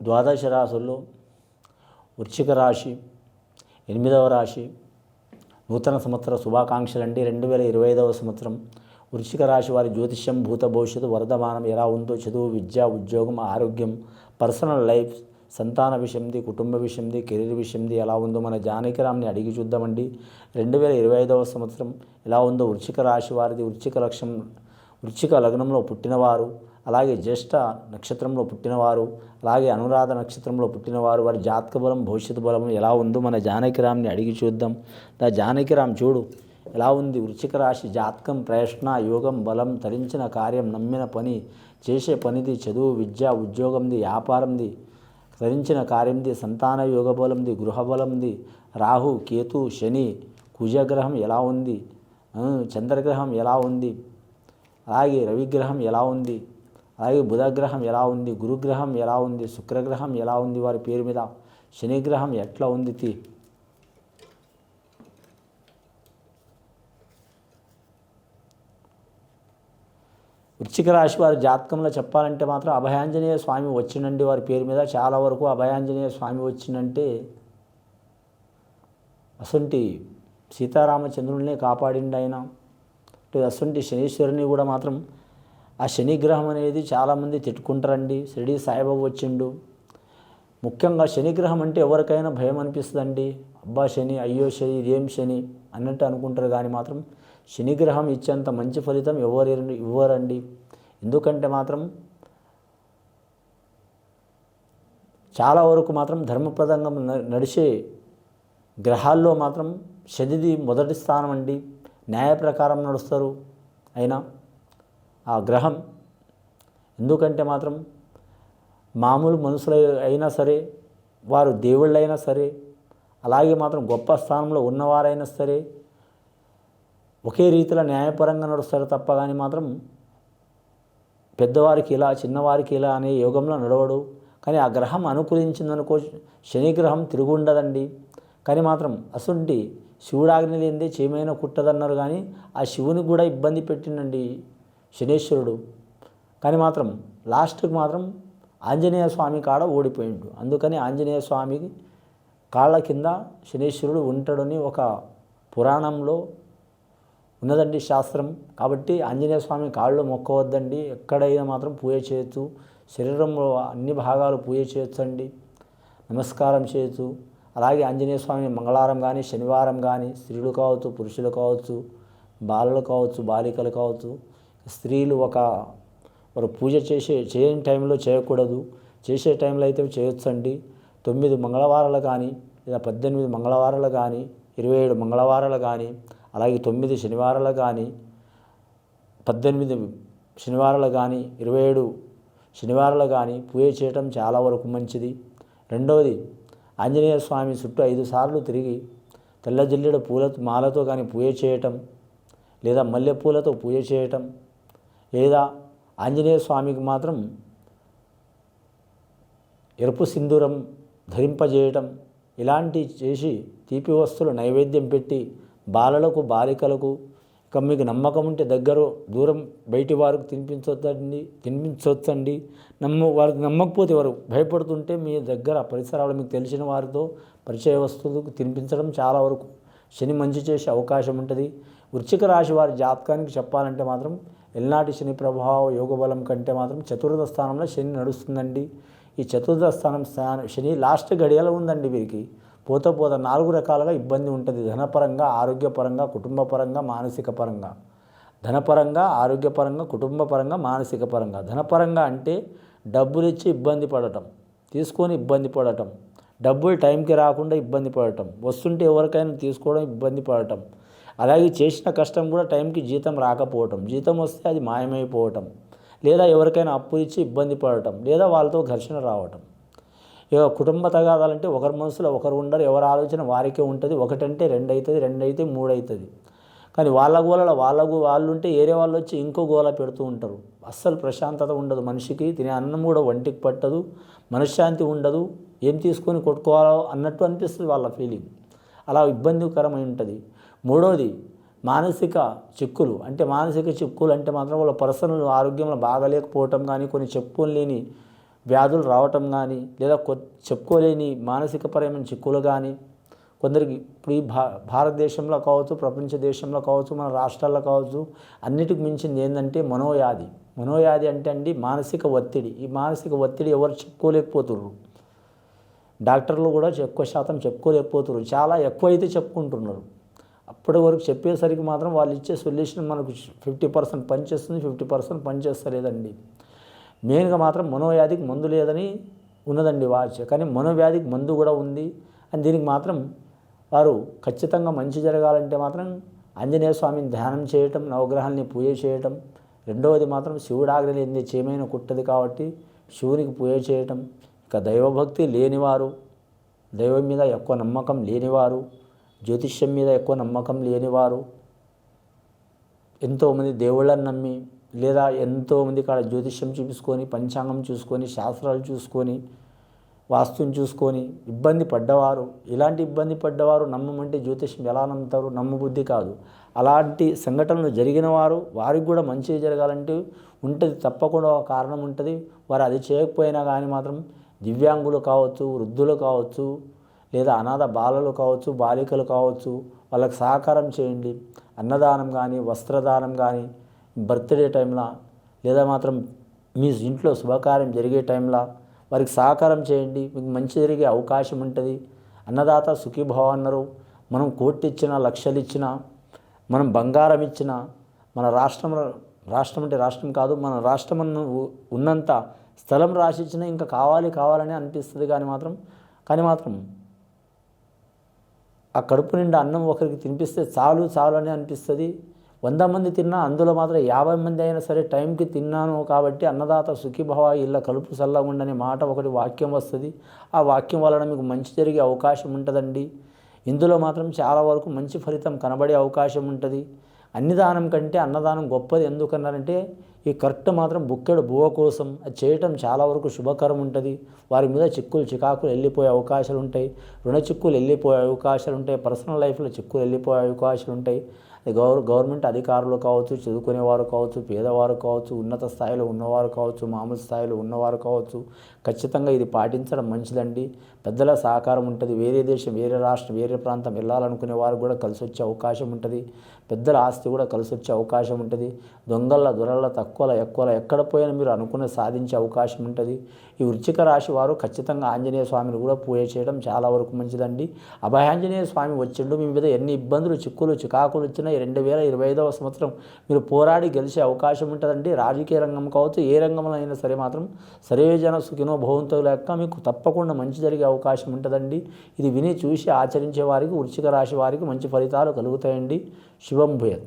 ద్వాదశ రాశుల్లో వృశ్చిక రాశి ఎనిమిదవ రాశి నూతన సంవత్సర శుభాకాంక్షలు అండి. రెండు వేల ఇరవై ఐదవ సంవత్సరం వృశ్చిక రాశి వారి జ్యోతిష్యం భూత భవిష్యత్తు వరదమానం ఎలా ఉందో చదువు విద్య ఉద్యోగం ఆరోగ్యం పర్సనల్ లైఫ్ సంతాన విషయంది కుటుంబ విషయంది కెరీర్ విషయంది ఎలా ఉందో మన జానకిరామ్ని అడిగి చూద్దామండి. రెండు వేల ఇరవై ఐదవ సంవత్సరం ఎలా ఉందో వృశ్చిక రాశి వారిది వృశ్చిక లక్ష్యం వృశ్చిక లగ్నంలో పుట్టినవారు అలాగే జ్యేష్ఠ నక్షత్రంలో పుట్టినవారు అలాగే అనురాధ నక్షత్రంలో పుట్టినవారు వారి జాతక బలం భవిష్యత్ బలం ఎలా ఉందో మన జానకిరామ్ని అడిగి చూద్దాం. నా జానకిరామ్ చూడు ఎలా ఉంది? వృచ్చిక రాశి జాతకం ప్రయత్న యోగం బలం తరించిన కార్యం నమ్మిన పని చేసే పనిది చదువు విద్య ఉద్యోగంది వ్యాపారంది తరించిన కార్యంది సంతాన యోగ బలంది గృహబలంది రాహు కేతు శని కుజగ్రహం ఎలా ఉంది? చంద్రగ్రహం ఎలా ఉంది? అలాగే రవిగ్రహం ఎలా ఉంది? అలాగే బుధగ్రహం ఎలా ఉంది? గురుగ్రహం ఎలా ఉంది? శుక్రగ్రహం ఎలా ఉంది? వారి పేరు మీద శనిగ్రహం ఎట్లా ఉంది? వృశ్చిక రాశి వారి జాతకంలో చెప్పాలంటే మాత్రం అభయాంజనేయ స్వామి వచ్చినండి వారి పేరు మీద. చాలా వరకు అభయాంజనేయ స్వామి వచ్చిందంటే అసంటి సీతారామచంద్రుల్నే కాపాడిండి ఆయన. అసంటి శనీశ్వరుని కూడా మాత్రం ఆ శనిగ్రహం అనేది చాలామంది తిట్టుకుంటారండి. షిరిడి సాయిబాబు వచ్చిండు. ముఖ్యంగా శనిగ్రహం అంటే ఎవరికైనా భయం అనిపిస్తుందండి. అబ్బా శని అయ్యో శని ఇదేం శని అన్నట్టు అనుకుంటారు. కానీ మాత్రం శనిగ్రహం ఇచ్చేంత మంచి ఫలితం ఎవరు ఇవ్వరండి. ఎందుకంటే మాత్రం చాలా వరకు మాత్రం ధర్మప్రదంగా న- నడిచే గ్రహాల్లో మాత్రం శనిది మొదటి స్థానం అండి. న్యాయ ప్రకారం నడుస్తారు. అయినా ఆ గ్రహం. ఎందుకంటే మాత్రం మామూలు మనుషులు అయినా సరే వారు దేవుళ్ళైనా సరే అలాగే మాత్రం గొప్ప స్థానంలో ఉన్నవారైనా సరే ఒకే రీతిలో న్యాయపరంగా నడుస్తారు తప్ప కానీ మాత్రం పెద్దవారికి ఇలా చిన్నవారికి ఇలా అనే యోగంలో నడవడు. కానీ ఆ గ్రహం అనుకూలించిందనుకో శనిగ్రహం తిరుగుండదండి కానీ మాత్రం అసుంటి శివుడాగ్ని లేనిదే చేమైన కుట్టదన్నారు కానీ ఆ శివుని కూడా ఇబ్బంది పెట్టిండండి శనేశ్వరుడు. కానీ మాత్రం లాస్ట్కి మాత్రం ఆంజనేయ స్వామి కాడ ఓడిపోయిండు. అందుకని ఆంజనేయ స్వామి కాళ్ళ కింద శనేశ్వరుడు ఉంటాడని ఒక పురాణంలో ఉన్నదండి శాస్త్రం. కాబట్టి ఆంజనేయ స్వామి కాళ్ళు మొక్కవద్దండి. ఎక్కడైనా మాత్రం పూజ చేయొచ్చు. శరీరంలో అన్ని భాగాలు పూజ చేయొచ్చండి. నమస్కారం చేయొచ్చు. అలాగే ఆంజనేయ స్వామి మంగళవారం కానీ శనివారం కానీ స్త్రీలు కావచ్చు పురుషులు కావచ్చు బాలలు కావచ్చు బాలికలు కావచ్చు స్త్రీలు ఒక ఒక పూజ చేసే చేయని టైంలో చేయకూడదు. చేసే టైంలో అయితే చేయొచ్చండి. తొమ్మిది మంగళవారాలు కానీ లేదా పద్దెనిమిది మంగళవారాలు కానీ ఇరవై ఏడు మంగళవారాలు కానీ అలాగే తొమ్మిది శనివారాలు కానీ పద్దెనిమిది శనివారాలు కానీ ఇరవై ఏడు శనివారాలు కానీ పూజ చేయటం చాలా వరకు మంచిది. రెండవది ఆంజనేయ స్వామి చుట్టూ ఐదు సార్లు తిరిగి తెల్ల జిల్లెడ పూల మాలతో కానీ పూజ చేయటం లేదా మల్లెపూలతో పూజ చేయటం లేదా ఆంజనేయ స్వామికి మాత్రం ఎరుపు సింధూరం ధరింపజేయటం ఇలాంటి చేసి తీపి వస్తువులు నైవేద్యం పెట్టి బాలలకు బాలికలకు ఇక మీకు నమ్మకం ఉంటే దగ్గర దూరం బయటి వారికి తినిపించొద్దండి తినిపించవచ్చండి నమ్మ వారికి నమ్మకపోతే వారు భయపడుతుంటే మీ దగ్గర పరిసరాలు మీకు తెలిసిన వారితో పరిచయ వస్తువులకు తినిపించడం చాలా వరకు శని మంచి చేసే అవకాశం ఉంటుంది. వృచ్చిక రాశి వారి జాతకానికి చెప్పాలంటే మాత్రం ఎల్నాటి శని ప్రభావ యోగ బలం కంటే మాత్రం చతుర్థ స్థానంలో శని నడుస్తుందండి. ఈ చతుర్థ స్థానం స్థానం శని లాస్ట్ గడియలో ఉందండి వీరికి. పోత పోత నాలుగు రకాలుగా ఇబ్బంది ఉంటుంది. ధనపరంగా ఆరోగ్యపరంగా కుటుంబపరంగా మానసిక పరంగా ధనపరంగా ఆరోగ్యపరంగా కుటుంబపరంగా మానసిక పరంగా ధనపరంగా అంటే డబ్బులు ఇచ్చి ఇబ్బంది పడటం తీసుకొని ఇబ్బంది పడటం డబ్బులు టైంకి రాకుండా ఇబ్బంది పడటం వస్తుంటే ఎవరికైనా తీసుకోవడం ఇబ్బంది పడటం అలాగే చేసిన కష్టం కూడా టైంకి జీతం రాకపోవటం. జీతం వస్తే అది మాయమైపోవటం. లేదా ఎవరికైనా అప్పు ఇచ్చి ఇబ్బంది పడటం. లేదా వాళ్ళతో ఘర్షణ రావటం. ఇక కుటుంబ తగాదాలంటే ఒకరి మనసులో ఒకరు ఉండరు. ఎవరి ఆలోచన వారికే ఉంటుంది. ఒకటంటే రెండు అవుతుంది రెండు అయితే మూడు అవుతుంది కానీ వాళ్ళ గోలలో వాళ్ళ వాళ్ళు ఉంటే ఏరే వాళ్ళు వచ్చి ఇంకో గోల పెడుతూ ఉంటారు. అస్సలు ప్రశాంతత ఉండదు మనిషికి. తినే అన్నం కూడా ఒంటికి పట్టదు. మనశ్శాంతి ఉండదు. ఏం తీసుకొని కొట్టుకోవాలో అన్నట్టు అనిపిస్తుంది వాళ్ళ ఫీలింగ్. అలా ఇబ్బందికరమై ఉంటుంది. మూడోది మానసిక చిక్కులు. అంటే మానసిక చిక్కులు అంటే మాత్రం వాళ్ళ పర్సనల్ ఆరోగ్యంలో బాగాలేకపోవటం కానీ కొన్ని చెప్పులు లేని వ్యాధులు రావటం కానీ లేదా కొ చెప్పుకోలేని మానసికపరమైన చిక్కులు కానీ కొందరికి ఇప్పుడు ఈ భా భారతదేశంలో కావచ్చు ప్రపంచ దేశంలో కావచ్చు మన రాష్ట్రాల్లో కావచ్చు అన్నిటికి మించింది ఏంటంటే మనోవ్యాధి. మనోవ్యాధి అంటే అండి మానసిక ఒత్తిడి. ఈ మానసిక ఒత్తిడి ఎవరు చెప్పుకోలేకపోతున్నారు డాక్టర్లు కూడా ఎక్కువ శాతం చెప్పుకోలేకపోతున్నారు చాలా ఎక్కువ అయితే చెప్పుకుంటున్నారు. అప్పటి వరకు చెప్పేసరికి మాత్రం వాళ్ళు ఇచ్చే సొల్యూషన్ మనకు ఫిఫ్టీ పర్సెంట్ పనిచేస్తుంది ఫిఫ్టీ పర్సెంట్ పనిచేస్తలేదండి మెయిన్గా మాత్రం మనోవ్యాధికి మందు లేదని ఉన్నదండి వాచ్. కానీ మనోవ్యాధికి మందు కూడా ఉంది అని దీనికి మాత్రం వారు ఖచ్చితంగా మంచి జరగాలంటే మాత్రం ఆంజనేయ స్వామిని ధ్యానం చేయటం నవగ్రహాల్ని పూజ చేయటం రెండవది మాత్రం శివుడు ఆజ్ఞ లేనిదే చేమైన కుట్టది కాబట్టి శివునికి పూజ చేయటం. ఇక దైవభక్తి లేనివారు దైవం మీద ఎక్కువ నమ్మకం లేనివారు జ్యోతిష్యం మీద ఎక్కువ నమ్మకం లేనివారు ఎంతోమంది దేవుళ్ళని నమ్మి లేదా ఎంతోమంది కాడ జ్యోతిష్యం చూపించుకొని పంచాంగం చూసుకొని శాస్త్రాలు చూసుకొని వాస్తుని చూసుకొని ఇబ్బంది పడ్డవారు ఇలాంటి ఇబ్బంది పడ్డవారు నమ్మమంటే జ్యోతిష్యం ఎలా నమ్ముతారు? నమ్మబుద్ధి కాదు. అలాంటి సంఘటనలు జరిగిన వారు వారికి కూడా మంచి జరగాలంటే ఉంటుంది తప్పకుండా ఒక కారణం ఉంటుంది. వారు అది చేయకపోయినా కానీ మాత్రం దివ్యాంగులు కావచ్చు వృద్ధులు కావచ్చు లేదా అనాథ బాలలు కావచ్చు బాలికలు కావచ్చు వాళ్ళకి సహకారం చేయండి. అన్నదానం కానీ వస్త్రదానం కానీ బర్త్డే టైంలో లేదా మాత్రం మీ ఇంట్లో శుభకార్యం జరిగే టైంలో వారికి సహకారం చేయండి. మీకు మంచి జరిగే అవకాశం ఉంటుంది. అన్నదాత సుఖీభావ అన్నారు మనం కోటి ఇచ్చినా లక్షలు ఇచ్చినా మనం బంగారం ఇచ్చినా మన రాష్ట్రం రాష్ట్రం అంటే రాష్ట్రం కాదు మన రాష్ట్రం ఉన్నంత స్థలం రాసిచ్చినా ఇంకా కావాలి కావాలని అనిపిస్తుంది. కానీ మాత్రం కానీ మాత్రం ఆ కడుపు నిండా అన్నం ఒకరికి తినిపిస్తే చాలు చాలు అని అనిపిస్తుంది. వంద మంది తిన్నా అందులో మాత్రం యాభై మంది అయినా సరే టైంకి తిన్నాను కాబట్టి అన్నదాత సుఖీభవ ఇళ్ళ కలుపు చల్లగుండనే మాట ఒకటి వాక్యం వస్తుంది. ఆ వాక్యం వలన మీకు మంచి జరిగే అవకాశం ఉంటుందండి. ఇందులో మాత్రం చాలా వరకు మంచి ఫలితం కనబడే అవకాశం ఉంటుంది. అన్నదానం కంటే అన్నదానం గొప్పది ఎందుకన్నారంటే ఈ కరెక్ట్ మాత్రం బుక్కెడు బువ్వ కోసం అది చేయటం చాలా వరకు శుభకరం ఉంటుంది. వారి మీద చిక్కులు చికాకులు వెళ్ళిపోయే అవకాశాలు ఉంటాయి. రుణ చిక్కులు వెళ్ళిపోయే అవకాశాలు ఉంటాయి. పర్సనల్ లైఫ్లో చిక్కులు వెళ్ళిపోయే అవకాశాలు ఉంటాయి. అది గవర్ గవర్నమెంట్ అధికారులు కావచ్చు చదువుకునేవారు కావచ్చు పేదవారు కావచ్చు ఉన్నత స్థాయిలో ఉన్నవారు కావచ్చు మామూలు స్థాయిలో ఉన్నవారు కావచ్చు ఖచ్చితంగా ఇది పాటించడం మంచిదండి. పెద్దల సహకారం ఉంటుంది. వేరే దేశం వేరే రాష్ట్రం వేరే ప్రాంతం వెళ్ళాలనుకునే వారు కూడా కలిసి వచ్చే అవకాశం ఉంటుంది. పెద్దల ఆస్తి కూడా కలిసి వచ్చే అవకాశం ఉంటుంది. దొంగల దొరల తక్కువల ఎక్కువల ఎక్కడ పోయినా మీరు అనుకున్న సాధించే అవకాశం ఉంటుంది. ఈ వృచ్చిక రాశి వారు ఖచ్చితంగా ఆంజనేయ స్వామిని కూడా పూజ చేయడం చాలా వరకు మంచిదండి. అభయాంజనేయ స్వామి వచ్చిండు మీ మీద ఎన్ని ఇబ్బందులు చిక్కులు చికాకులు వచ్చినా రెండు వేల ఇరవై ఐదవ సంవత్సరం మీరు పోరాడి గెలిచే అవకాశం ఉంటుందండి. రాజకీయ రంగం కావచ్చు ఏ రంగంలో అయినా సరే మాత్రం సర్వేజన సుఖినో భవంతో లెక్క మీకు తప్పకుండా మంచి జరిగే అవకాశం ఉంటుందండి. ఇది విని చూసి ఆచరించే వారికి వృశ్చిక రాశి వారికి మంచి ఫలితాలు కలుగుతాయండి. శుభం భూయత్.